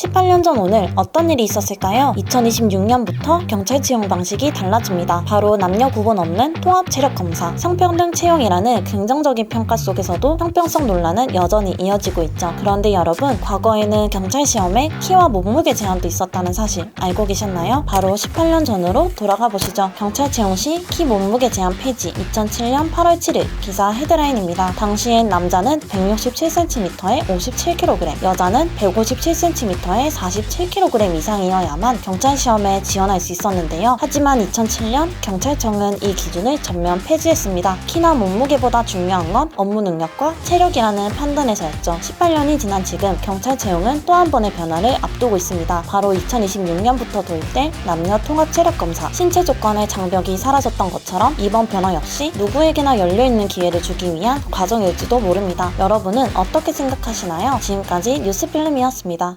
18년 전 오늘 어떤 일이 있었을까요? 2026년부터 경찰 채용 방식이 달라집니다. 바로 남녀 구분 없는 통합 체력 검사, 성평등 채용이라는 긍정적인 평가 속에서도 형평성 논란은 여전히 이어지고 있죠. 그런데 여러분, 과거에는 경찰 시험에 키와 몸무게 제한도 있었다는 사실 알고 계셨나요? 바로 18년 전으로 돌아가 보시죠. 경찰 채용 시 키 몸무게 제한 폐지 2007년 8월 7일 기사 헤드라인입니다. 당시엔 남자는 167cm에 57kg, 여자는 157cm 에 47kg 이상이어야만 경찰 시험에 지원할 수 있었는데요. 하지만 2007년 경찰청은 이 기준을 전면 폐지했습니다. 키나 몸무게보다 중요한 건 업무 능력과 체력이라는 판단에서였죠. 18년이 지난 지금 경찰 채용은 또 한 번의 변화를 앞두고 있습니다. 바로 2026년부터 도입될 남녀 통합 체력 검사, 신체 조건의 장벽이 사라졌던 것처럼 이번 변화 역시 누구에게나 열려있는 기회를 주기 위한 과정일지도 모릅니다. 여러분은 어떻게 생각하시나요? 지금까지 뉴스필름이었습니다.